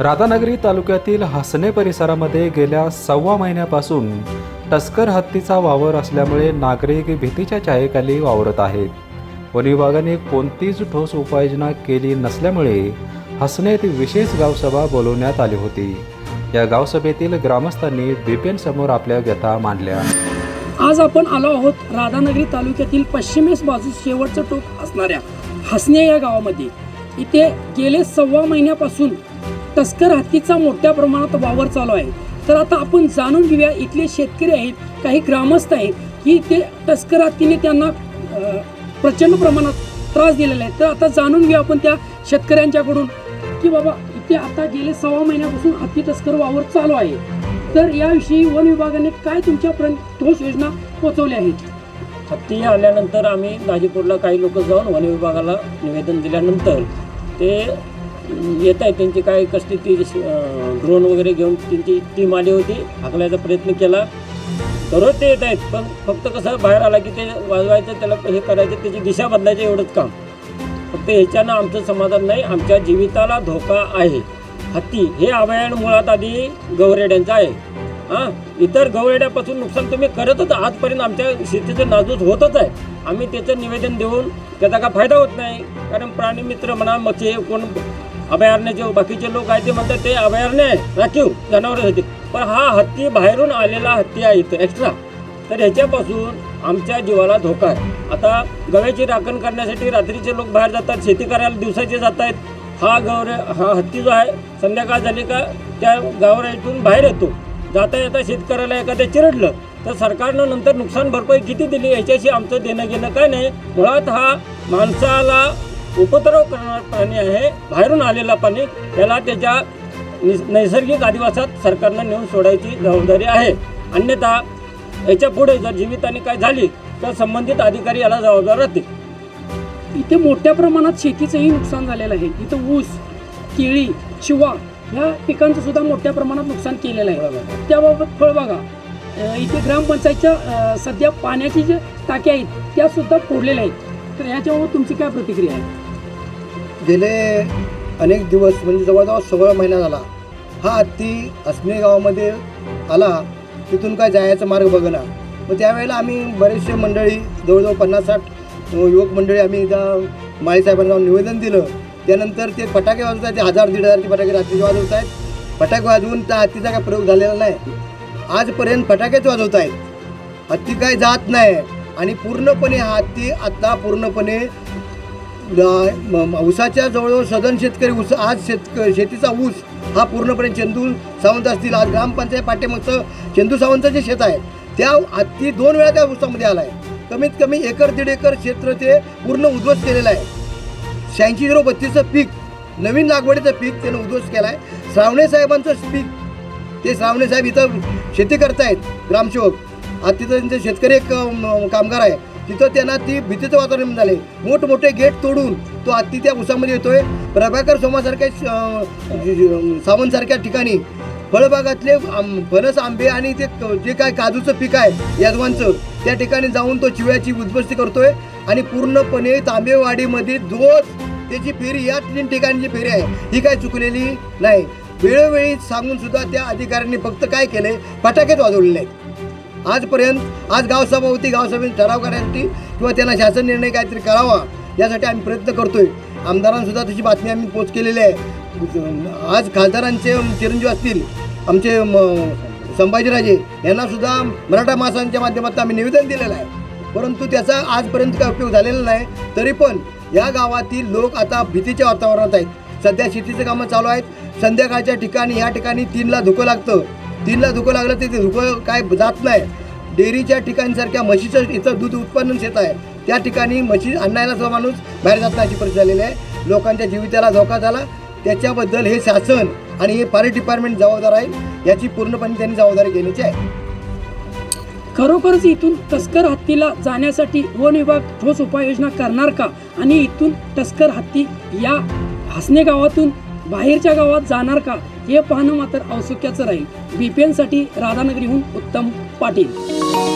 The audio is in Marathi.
राधानगरी तालुक्यातील हसने परिसरामध्ये गेल्या सव्वा महिन्यापासून टस्कर हत्तीचा वावर असल्यामुळे नागरिक भीतीच्या छायेखाली वावरत आहेत. वन विभागाने कोणतीच ठोस उपाययोजना केली नसल्यामुळे हसनेत विशेष गावसभा बोलवण्यात आली होती. या गावसभेतील ग्रामस्थांनी बिपिन समोर आपल्या व्यथा मांडल्या. आज आपण आलो आहोत राधानगरी तालुक्यातील पश्चिमेस बाजूस शेवटचं टोक असणाऱ्या हसने या गावामध्ये. इथे गेले सव्वा महिन्यापासून तस्कर हत्तीचा मोठ्या प्रमाणात वावर चालू आहे. तर आता आपण जाणून घेऊया इथले शेतकरी आहेत काही ग्रामस्थ आहेत की ते तस्कर हत्तीने त्यांना प्रचंड प्रमाणात त्रास दिलेला आहे. तर आता जाणून घेऊ आपण त्या शेतकऱ्यांच्याकडून की बाबा इथे आता गेले सव्वा महिन्यापासून हत्ती तस्कर वावर चालू आहे. तर याविषयी वन विभागाने काय तुमच्यापर्यंत ठोस योजना पोहोचवल्या आहेत? हत्ती आल्यानंतर आम्ही गाजीपूरला काही लोक जाऊन वन विभागाला निवेदन दिल्यानंतर ते येत आहेत त्यांची काय कसली ती ड्रोन वगैरे घेऊन त्यांची टीम आली होती हाकलायचा प्रयत्न केला. दररोज ते येत आहेत पण फक्त कसं बाहेर आला की ते वाजवायचं त्याला हे करायचं त्याची दिशा बदलायचं एवढंच काम. फक्त ह्याच्यानं आमचं समाधान नाही आमच्या जीविताला धोका आहे. हत्ती हे अभयारण्य मुळात आधी गवरेड्यांचं आहे. हां? इतर गवरेड्यापासून नुकसान तुम्ही करतच आजपर्यंत आमच्या शेतीचं नाजूस होतच आहे. आम्ही त्याचं निवेदन देऊन त्याचा काय फायदा होत नाही. कारण प्राणी मित्र म्हणा मग ते अभयारण्य अभयारण्याचे बाकीचे लोक आहेत ते म्हणतात ते अभयारण्य आहे. राखीव जनावरांसाठी पण हा हत्ती बाहेरून आलेला हत्ती आहे इथं एक्स्ट्रा तर ह्याच्यापासून आमच्या जीवाला धोका आहे. आता गव्याची राखण करण्यासाठी रात्रीचे लोक बाहेर जातात शेती करायला दिवसाचे जात आहेत हा गौरे हा हत्ती जो आहे संध्याकाळ झाली का त्या गावराईतून बाहेर येतो. जाता येता शेतकऱ्याला एखाद्या चिरडलं तर सरकारनं नंतर नुकसान भरपाई किती दिली याच्याशी आमचं देणं घेणं काय नाही. मुळात हा माणसाला उपद्रव करणारा प्राणी आहे बाहेरून आलेला प्राणी त्याला त्याच्या निस- नैसर्गिक आदिवासात सरकारनं नेऊन सोडायची जबाबदारी आहे. अन्यथा याच्यापुढे जर जीवितहानी काय झाली तर संबंधित अधिकारी याला जबाबदार राहतील. इथे मोठ्या प्रमाणात शेतीचंही नुकसान झालेलं आहे. इथं ऊस केळी चिवा ह्या पिकांचं सुद्धा मोठ्या प्रमाणात नुकसान केलेलं आहे. त्याबाबत फळबागा इथे ग्रामपंचायतच्या सध्या पाण्याची जे टाक्या आहेत त्या सुद्धा फोडलेल्या आहेत. तर ह्याच्याबाबत तुमची काय प्रतिक्रिया आहे? गेले अनेक दिवस म्हणजे जवळजवळ सोळा महिना झाला. हा हत्ती असणे गावामध्ये आला. तिथून काय जायचा मार्ग बघना. मग त्यावेळेला आम्ही बरेचसे मंडळी जवळजवळ पन्नास साठ युवक मंडळी आम्ही एकदा माळीसाहेबांना जाऊन निवेदन दिलं. त्यानंतर ते फटाके वाजवत आहेत ते हजार दीड हजारचे फटाके रात्रीचे वाजवत आहेत फटाके वाजवून त्या हत्तीचा काय प्रयोग झालेला नाही. आजपर्यंत फटाकेच वाजवत आहेत हत्ती काय जात नाही. आणि पूर्णपणे हा हत्ती आता पूर्णपणे ऊसाच्या जवळजवळ सदन शेतकरी ऊस आज शेतक शेतीचा ऊस हा पूर्णपणे चेंदू सावंत असतील. आज ग्रामपंचायत पाठीमागचं चंदू सावंतचं जे शेत आहे त्या ती दोन वेळा त्या ऊसामध्ये आला आहे कमीत कमी एकर दीड एकर क्षेत्र ते पूर्ण उद्ध्वस्त केलेलं आहे. शहाऐंशी झिरो बत्तीसचं पीक नवीन लागवडीचं पीक त्यानं उद्ध्वस्त केलं आहे श्रावणे साहेबांचं पीक ते श्रावणे साहेब इथं शेती करतायत ग्रामसेवक. आज तिथं त्यांचे शेतकरी एक कामगार आहे. तिथं त्यांना ती भीतीचं वातावरण झाले मोठमोठे गेट तोडून तो आत्ती त्या उसामध्ये येतोय. प्रभाकर सोमासारख्या सावंतसारख्या ठिकाणी फळबागातले आम- फणस आंबे आणि ते जे काय काजूचं पीक आहे यादवांचं त्या ठिकाणी जाऊन तो चिव्याची उद्ध्वस्ती करतोय. आणि पूर्णपणे तांबेवाडीमध्ये दोष त्याची फेरी या तीन ठिकाणी जी फेरी आहे ही काय चुकलेली नाही. वेळोवेळी सांगून सुद्धा त्या अधिकाऱ्यांनी फक्त काय केले फटाकेच वाजवलेले आहेत. आजपर्यंत आज गावसभा होती गावसभेत ठराव करण्यासाठी किंवा त्यांना शासन निर्णय काहीतरी करावा यासाठी आम्ही प्रयत्न करतोय. आमदारांसुद्धा तशी बातमी आम्ही पोच केलेली आहे. आज खासदारांचे चिरंजीव असतील आमचे संभाजीराजे यांनासुद्धा मराठा माणसांच्या माध्यमातून आम्ही निवेदन दिलेलं आहे. परंतु त्याचा आजपर्यंत काय उपयोग झालेला नाही. तरी पण या गावातील लोक आता भीतीच्या वातावरणात आहेत. सध्या शेतीचं कामं चालू आहेत. संध्याकाळच्या ठिकाणी या ठिकाणी तीनला धुकं लागतं. तीनला धुकं लागलं तर ते धुकं काय जात नाही. डेअरीच्या ठिकाणसारख्या म्हशीचं इथं दूध उत्पादन शेत आहे. त्या ठिकाणी म्हशी आणायला जो माणूस बाहेर जात नाही परिस्थिती झालेली आहे. लोकांच्या जीविताला धोका झाला. त्याच्याबद्दल हे शासन आणि हे फॉरेस्ट डिपार्टमेंट जबाबदार आहे. याची पूर्णपणे त्यांनी जबाबदारी घेण्याची आहे. खरोखरच इथून तस्कर हत्तीला जाण्यासाठी वन विभाग ठोस उपाययोजना करणार का? आणि इथून तस्कर हत्ती या हसणे गावातून बाहेरच्या गावात जाणार का? हे पाहणं मात्र औत्सुक्याचं राहील. बीपीएनसाठी राधानगरीहून उत्तम पाटील.